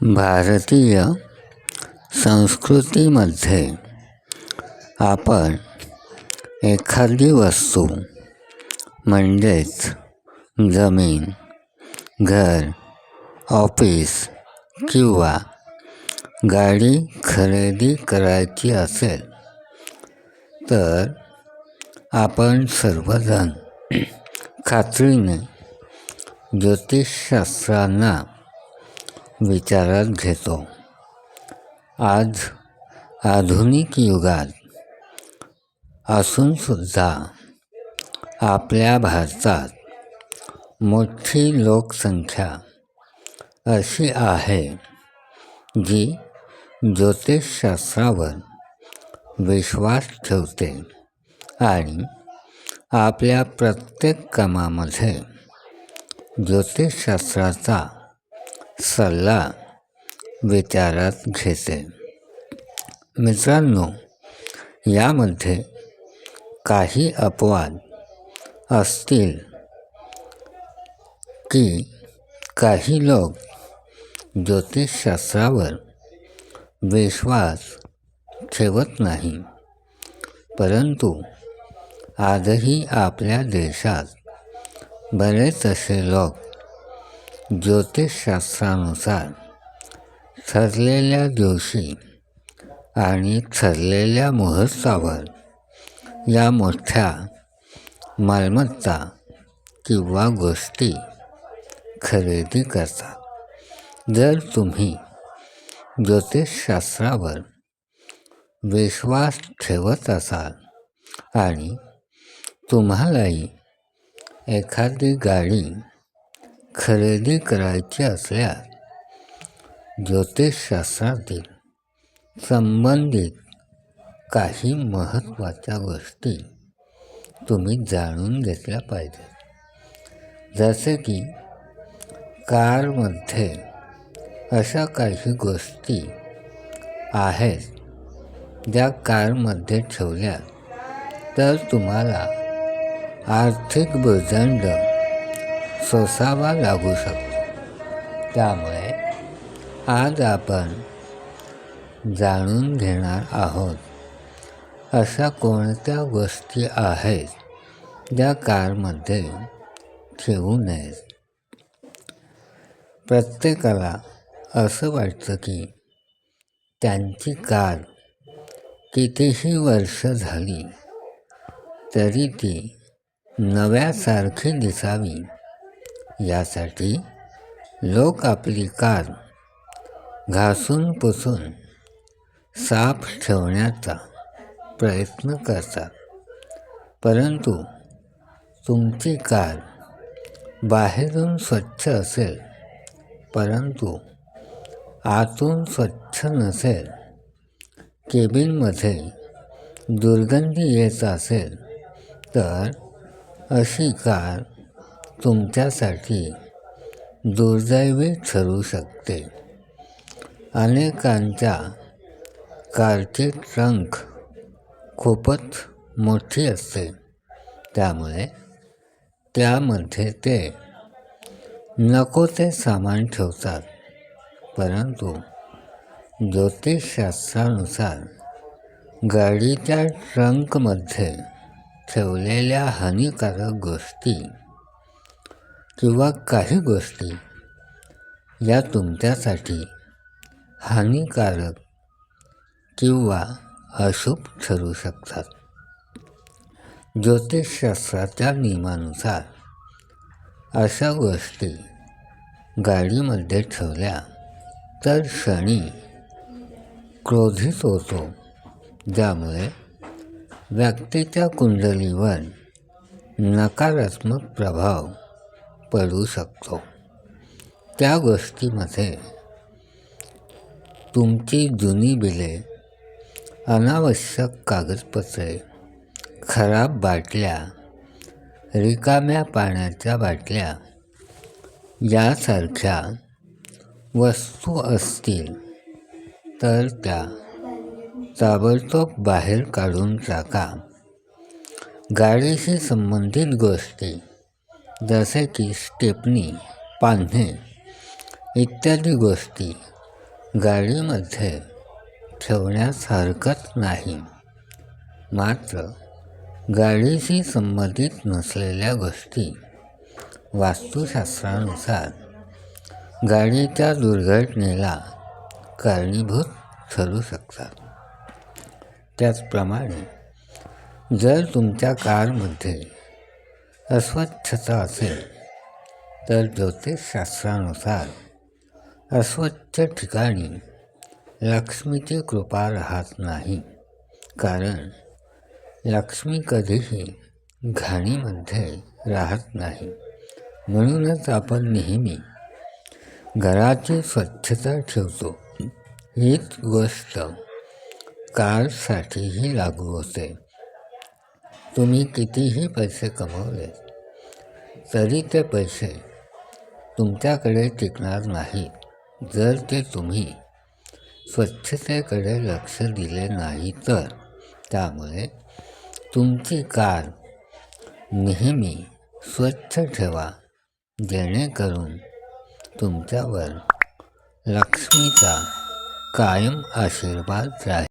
भारतीय संस्कृतीमध्ये आपण एखादी वस्तू म्हणजेच जमीन घर ऑफिस किंवा गाडी खरेदी करायची असेल तर आपण सर्वजण खात्रीने ज्योतिषशास्त्रांना विचारात घेतो. आज आधुनिक युगात असूनसुद्धा आपल्या भारतात मोठी लोकसंख्या अशी आहे जी ज्योतिषशास्त्रावर विश्वास ठेवते आणि आपल्या प्रत्येक कामामध्ये ज्योतिषशास्त्राचा सल्ला विचारात घेते. मित्रांनो यामध्ये काही अपवाद असतील की काही लोक ज्योतिषशास्त्रावर विश्वास ठेवत नाही परंतु आजही आपल्या देशात बरेच असे लोक ज्योतिषशास्त्रानुसार ठरलेल्या दिवशी आणि ठरलेल्या मुहूर्तावर या मोठ्या मालमत्ता किंवा गोष्टी खरेदी करतात. जर तुम्ही ज्योतिषशास्त्रावर विश्वास ठेवत असाल आणि तुम्हालाही एखादी गाडी खरेदी करायची असल्यास ज्योतिषशास्त्रातील संबंधित काही महत्त्वाच्या गोष्टी तुम्ही जाणून घेतल्या पाहिजेत. जसे की कारमध्ये अशा काही गोष्टी आहेत ज्या कारमध्ये ठेवल्या तर तुम्हाला आर्थिक भूर्दंड सोसावा लागू शकतो. त्यामुळे आज आपण जाणून घेणार आहोत अशा कोणत्या गोष्टी आहेत ज्या कारमध्ये ठेवू नयेत. प्रत्येकाला असं वाटतं की त्यांची कार कितीही वर्ष झाली तरी ती नव्यासारखी दिसावी. यासाठी लोक आपली कार घासून पुसून साफ ठेवण्याचा प्रयत्न करतात. परंतु तुमची कार बाहेरून स्वच्छ असेल परंतु आतून स्वच्छ नसेल केबिनमध्ये दुर्गंधी येत असेल तर अशी कार तुमच्यासाठी दुर्दैवी ठरू शकते. अनेकांच्या कारची ट्रंक खूपच मोठी असते. त्यामुळे त्यामध्ये ते नको ते सामान ठेवतात. परंतु ज्योतिषशास्त्रानुसार गाडीच्या ट्रंकमध्ये ठेवलेल्या हानिकारक गोष्टी किंवा काही गोष्टी या तुमच्यासाठी हानिकारक किंवा अशुभ ठरू शकतात. ज्योतिषशास्त्राच्या नियमानुसार अशा गोष्टी गाडीमध्ये ठेवल्या तर शनी क्रोधित होतो. ज्यामुळे व्यक्तीच्या कुंडलीवर नकारात्मक प्रभाव पडू शकतो. त्या गोष्टीमध्ये तुमची जुनी बिले अनावश्यक कागदपत्रे खराब बाटल्या रिकाम्या पाण्याच्या बाटल्या यासारख्या वस्तू असतील तर त्या ताबडतोब बाहेर काढून टाका. गाडीशी संबंधित गोष्टी जसे की स्टेपनी पान्हे इत्यादी गोष्टी गाडीमध्ये ठेवण्यास हरकत नाही. मात्र गाडीशी संबंधित नसलेल्या गोष्टी वास्तुशास्त्रानुसार गाडीच्या दुर्घटनेला कारणीभूत ठरू शकतात. त्याचप्रमाणे जर तुमच्या कारमध्ये अस्वच्छता असेल तर ज्योतिषशास्त्रानुसार अस्वच्छ ठिकाणी लक्ष्मीची कृपा राहत नाही. कारण लक्ष्मी कधीही घाणीमध्ये राहत नाही. म्हणूनच आपण नेहमी घराची स्वच्छता ठेवतो. हीच गोष्ट कारसाठीही लागू होते. तुम्ही कितीही पैसे कमवले तरी ते पैसे तुमच्याकडे टिकणार नाहीत जर ते तुम्ही स्वच्छतेकडे लक्ष दिले नाही तर. त्यामुळे तुमची कार नेहमी स्वच्छ ठेवा जेणेकरून तुमच्यावर लक्ष्मीचा कायम आशीर्वाद राहील.